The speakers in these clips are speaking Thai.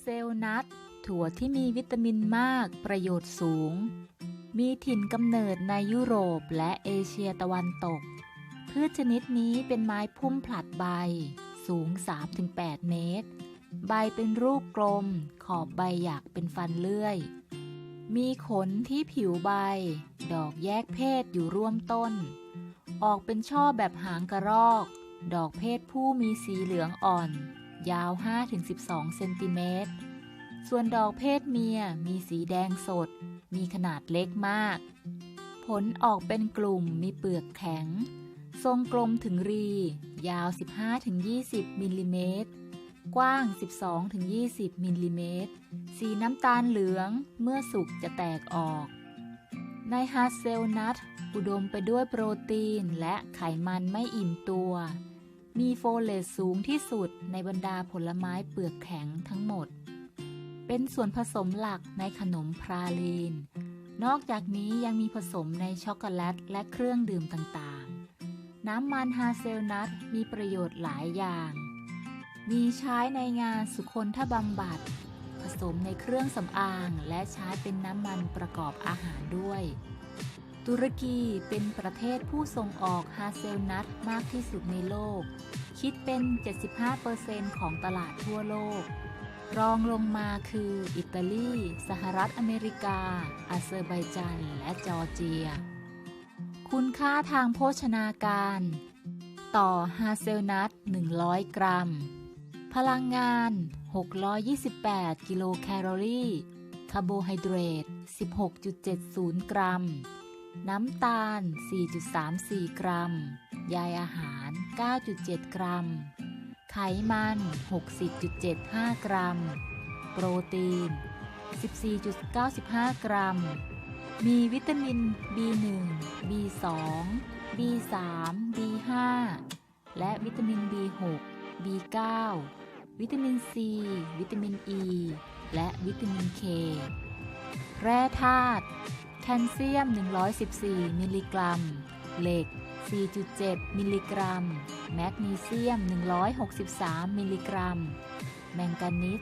เซลนัทถั่วที่มีวิตามินมากประโยชน์สูง มีถิ่นกำเนิดในยุโรปและเอเชียตะวันตก พืชชนิดนี้เป็นไม้พุ่มผลัดใบ สูง 3-8 เมตร ใบเป็นรูปกลม ขอบใบหยักเป็นฟันเลื่อย มีขนที่ผิวใบ ดอกแยกเพศอยู่ร่วมต้น ออกเป็นช่อแบบหางกระรอก ดอกเพศผู้มีสีเหลืองอ่อน ยาว 5-12 เซนติเมตร ส่วนดอกเพศเมียมีสีแดงสด มีขนาดเล็กมาก ผลออกเป็นกลุ่มมีเปลือกแข็ง ทรงกลมถึงรี ยาว 15-20 มิลลิเมตร กว้าง 12-20 มิลลิเมตร สีน้ำตาลเหลือง เมื่อสุกจะแตกออก ในฮาเซลนัทอุดมไปด้วยโปรตีนและไขมันไม่อิ่มตัว มีโฟเลตสูงที่สุดในบรรดาผลไม้เปลือกแข็งทั้งหมด เป็นส่วนผสมหลักในขนมพราลีน นอกจากนี้ยังมีผสมในช็อกโกแลตและเครื่องดื่มต่างๆ น้ำมันฮาเซลนัทมีประโยชน์หลายอย่าง มีใช้ในงานสุคนทบำบัด ผสมในเครื่องสำอางและใช้เป็นน้ำมันประกอบอาหารด้วย ตุรกีเป็นประเทศผู้ส่งออกฮาเซลนัทมากที่สุดในโลก คิดเป็น 75%ของตลาดทั่วโลก รองลงมาคือ อิตาลี สหรัฐอเมริกา อาเซอร์ไบจาน และจอร์เจีย คุณค่าทางโภชนาการ ต่อฮาเซลนัท 100 กรัม พลังงาน 628 กิโลแคลอรี่ คาร์โบไฮเดรต 16.70 กรัม น้ำตาล 4.34 กรัม ใยอาหาร 9.7 กรัม ไขมัน 60.75 กรัม โปรตีน 14.95 กรัม มีวิตามิน B1 B2 B3 B5 และวิตามิน B6 B9 วิตามิน C วิตามิน E และวิตามิน K แร่ธาตุ แคลเซียม 114 มิลลิกรัม เหล็ก 4.7 มิลลิกรัม แมกนีเซียม 163 มิลลิกรัม แมงกานีส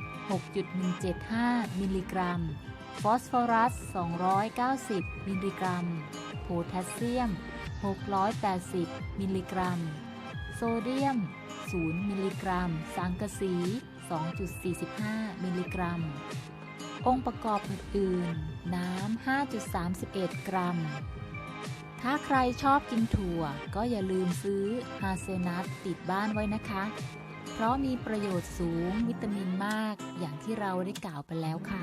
6.175 มิลลิกรัม ฟอสฟอรัส 290 มิลลิกรัม โพแทสเซียม 680 มิลลิกรัม โซเดียม 0 มิลลิกรัม สังกะสี 2.45 มิลลิกรัม องค์ประกอบอื่นๆ น้ำ 5.31 กรัม ถ้าใครชอบกินถั่ว ก็อย่าลืมซื้อฮาเซนัทติดบ้านไว้นะคะ เพราะมีประโยชน์สูงวิตามินมากอย่างที่เราได้กล่าวไปแล้วค่ะ